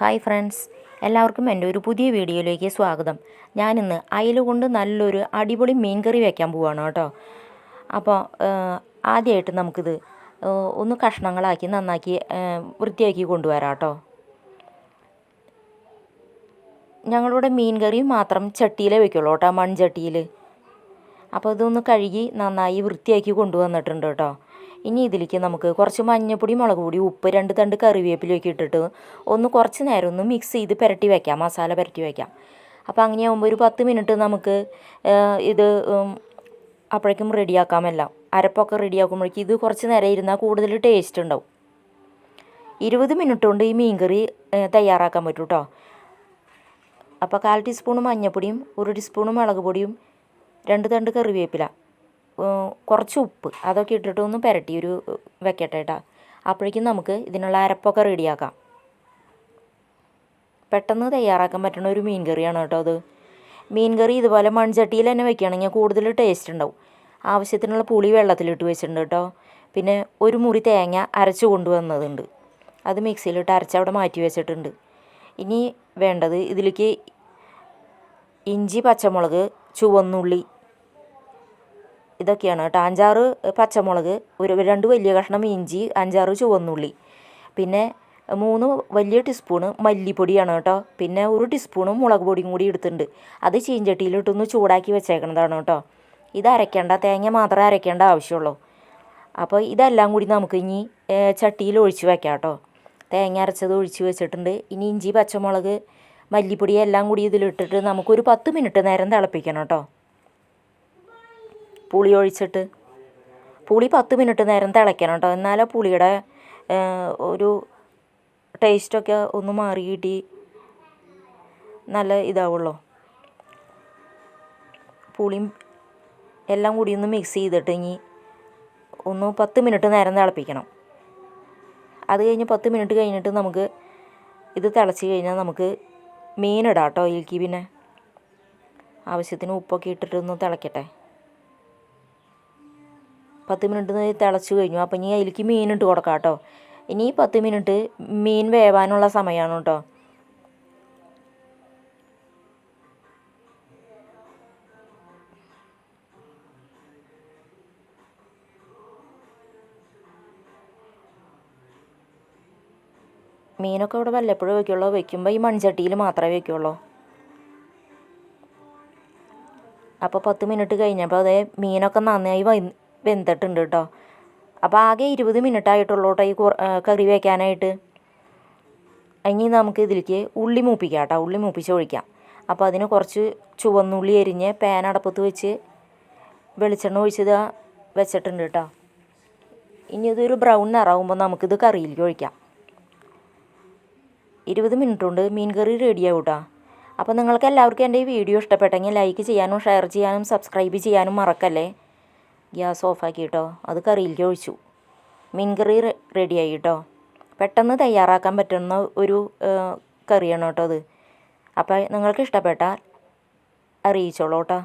Hi friends എല്ലാവർക്കും എന്റെ ഒരു പുതിയ വീഡിയോയിലേക്ക് സ്വാഗതം. ഞാനിന്ന് അയില കൊണ്ട് നല്ലൊരു അടിപൊളി മീൻ കറി വയ്ക്കാൻ പോവാണ് കേട്ടോ. അപ്പോൾ ആദ്യമായിട്ട് നമുക്കിത് ഒന്ന് കഷ്ണങ്ങളാക്കി നന്നാക്കി വൃത്തിയാക്കി കൊണ്ടുവരാം കേട്ടോ. ഞങ്ങളിവിടെ മീൻ കറി മാത്രം ചട്ടിയിലേ വെക്കുള്ളൂ കേട്ടോ മൺചട്ടിയിൽ. അപ്പോൾ ഇതൊന്ന് കഴുകി നന്നായി വൃത്തിയാക്കി കൊണ്ടുവന്നിട്ടുണ്ട് കേട്ടോ. ഇനി ഇതിലേക്ക് നമുക്ക് കുറച്ച് മഞ്ഞപ്പൊടി മുളക് പൊടി ഉപ്പ് രണ്ട് തണ്ട് കറിവേപ്പിലൊക്കെ ഇട്ടിട്ട് ഒന്ന് കുറച്ച് നേരം ഒന്ന് മിക്സ് ചെയ്ത് പുരട്ടി വയ്ക്കാം മസാല പുരട്ടി വയ്ക്കാം അപ്പോൾ അങ്ങനെയാകുമ്പോൾ ഒരു പത്ത് മിനിറ്റ് നമുക്ക് ഇത് അപ്പോഴേക്കും റെഡിയാക്കാമെല്ലാം അരപ്പൊക്കെ റെഡിയാക്കുമ്പോഴേക്കും ഇത് കുറച്ച് നേരം ഇരുന്നാൽ കൂടുതൽ ടേസ്റ്റ് ഉണ്ടാവും. ഇരുപത് മിനിറ്റ് കൊണ്ട് ഈ മീൻകറി തയ്യാറാക്കാൻ പറ്റും കേട്ടോ അപ്പോൾ കാൽ ടീസ്പൂൺ മഞ്ഞൾപ്പൊടിയും ഒരു ടീസ്പൂൺ മുളക് പൊടിയും രണ്ട് തണ്ട് കറിവേപ്പില. കുറച്ച് ഉപ്പ് അതൊക്കെ ഇട്ടിട്ട് ഒന്ന് പുരട്ടി ഒരു വെക്കട്ടെ കേട്ടോ അപ്പോഴേക്കും നമുക്ക് ഇതിനുള്ള അരപ്പൊക്കെ റെഡിയാക്കാം. പെട്ടെന്ന് തയ്യാറാക്കാൻ പറ്റുന്ന ഒരു മീൻ കറിയാണ് കേട്ടോ അത്. മീൻ കറി ഇതുപോലെ മൺചട്ടിയിൽ തന്നെ വെക്കുകയാണെങ്കിൽ കൂടുതൽ ടേസ്റ്റ് ഉണ്ടാവും. ആവശ്യത്തിനുള്ള പുളി വെള്ളത്തിലിട്ട് വെച്ചിട്ടുണ്ട് കേട്ടോ. പിന്നെ ഒരു മുറി തേങ്ങ അരച്ച് കൊണ്ടുവന്നതുണ്ട്. അത് മിക്സിയിലിട്ട് അരച്ച് അവിടെ മാറ്റി വെച്ചിട്ടുണ്ട്. ഇനി വേണ്ടത് ഇതിലേക്ക് ഇഞ്ചി പച്ചമുളക് ചുവന്നുള്ളി ഇതൊക്കെയാണ് കേട്ടോ. അഞ്ചാറ് പച്ചമുളക് ഒരു രണ്ട് വലിയ കഷ്ണം ഇഞ്ചി അഞ്ചാറ് ചുവന്നുള്ളി. പിന്നെ മൂന്ന് വലിയ ടീസ്പൂണ് മല്ലിപ്പൊടിയാണ് കേട്ടോ. പിന്നെ ഒരു ടീസ്പൂണ് മുളക് പൊടിയും കൂടി എടുത്തിട്ടുണ്ട്. അത് ചീഞ്ചട്ടിയിലിട്ടൊന്ന് ചൂടാക്കി വെച്ചേക്കണതാണ് കേട്ടോ. ഇത് അരയ്ക്കേണ്ട തേങ്ങ മാത്രമേ അരയ്ക്കേണ്ട ആവശ്യമുള്ളൂ. അപ്പോൾ ഇതെല്ലാം കൂടി നമുക്ക് ഇനി ചട്ടിയിൽ ഒഴിച്ച് വെക്കാം കേട്ടോ. തേങ്ങ അരച്ചത് ഒഴിച്ച് വെച്ചിട്ടുണ്ട്. ഇനി ഇഞ്ചി പച്ചമുളക് മല്ലിപ്പൊടി എല്ലാം കൂടി ഇതിലിട്ടിട്ട് നമുക്കൊരു പത്ത് മിനിറ്റ് നേരം തിളപ്പിക്കണം കേട്ടോ. പുളി ഒഴിച്ചിട്ട്. പുളി പത്ത് മിനിറ്റ് നേരം തിളയ്ക്കണം കേട്ടോ എന്നാലേ പുളിയുടെ ഒരു ടേസ്റ്റൊക്കെ ഒന്ന് മാറി കിട്ടി. നല്ല ഇതാവുള്ളൂ. പുളിയും എല്ലാം കൂടി ഒന്ന് മിക്സ് ചെയ്തിട്ട് ഇനി ഒന്ന് പത്ത് മിനിറ്റ് നേരം തിളപ്പിക്കണം. അത് കഴിഞ്ഞ് പത്ത് മിനിറ്റ് കഴിഞ്ഞിട്ട് നമുക്ക് ഇത് തിളച്ച് കഴിഞ്ഞാൽ നമുക്ക് മീനിടാം കേട്ടോ ഇതിലേക്ക് പിന്നെ. ആവശ്യത്തിന് ഉപ്പൊക്കെ ഇട്ടിട്ടൊന്ന് തിളയ്ക്കട്ടെ പത്ത് മിനിറ്റ് തിളച്ച് കഴിഞ്ഞു. അപ്പം ഇനി അതിലേക്ക് മീനിട്ട് കൊടുക്കാം കേട്ടോ. ഇനി പത്ത് മിനിറ്റ് മീൻ വേവാനുള്ള സമയമാണ് കേട്ടോ. മീനൊക്കെ ഇവിടെ വല്ലപ്പോഴും വയ്ക്കുള്ളൂ വെക്കുമ്പോൾ ഈ മൺചട്ടിയിൽ മാത്രമേ വയ്ക്കുള്ളൂ അപ്പോൾ പത്ത് മിനിറ്റ് കഴിഞ്ഞപ്പോൾ അതേ മീനൊക്കെ നന്നായി വെന്തിട്ടുണ്ട് കേട്ടോ. അപ്പോൾ ആകെ ഇരുപത് മിനിറ്റ് ആയിട്ടുള്ളൂ കേട്ടോ ഈ കറി വയ്ക്കാനായിട്ട് ഇനി നമുക്ക് ഇതിലേക്ക് ഉള്ളി മൂപ്പിക്കാം കേട്ടോ. ഉള്ളി മൂപ്പിച്ച് ഒഴിക്കാം. അപ്പോൾ അതിന് കുറച്ച് ചുവന്നുള്ളി എരിഞ്ഞ് പാൻ അടപ്പത്ത് വെച്ച് വെളിച്ചെണ്ണ ഒഴിച്ചത് വെച്ചിട്ടുണ്ട് കേട്ടോ. ഇനി ഇതൊരു ബ്രൗൺ നിറാവുമ്പോൾ നമുക്കിത് കറിയിലേക്ക് ഒഴിക്കാം. ഇരുപത് മിനിറ്റ് കൊണ്ട് മീൻ കറി റെഡിയാവും കേട്ടോ. അപ്പോൾ നിങ്ങൾക്ക് എല്ലാവർക്കും എന്റെ ഈ വീഡിയോ ഇഷ്ടപ്പെട്ടെങ്കിൽ ലൈക്ക് ചെയ്യാനും ഷെയർ ചെയ്യാനും സബ്സ്ക്രൈബ് ചെയ്യാനും മറക്കല്ലേ? ഗ്യാസ് ഓഫാക്കി കേട്ടോ അത് കറിയിലേക്ക് ഒഴിച്ചു. മീൻകറി റെഡിയായി കേട്ടോ പെട്ടെന്ന് തയ്യാറാക്കാൻ പറ്റുന്ന ഒരു കറിയാണ് കേട്ടോ അത്. അപ്പോൾ നിങ്ങൾക്ക് ഇഷ്ടപ്പെട്ടാൽ അറിയിച്ചോളൂ കേട്ടോ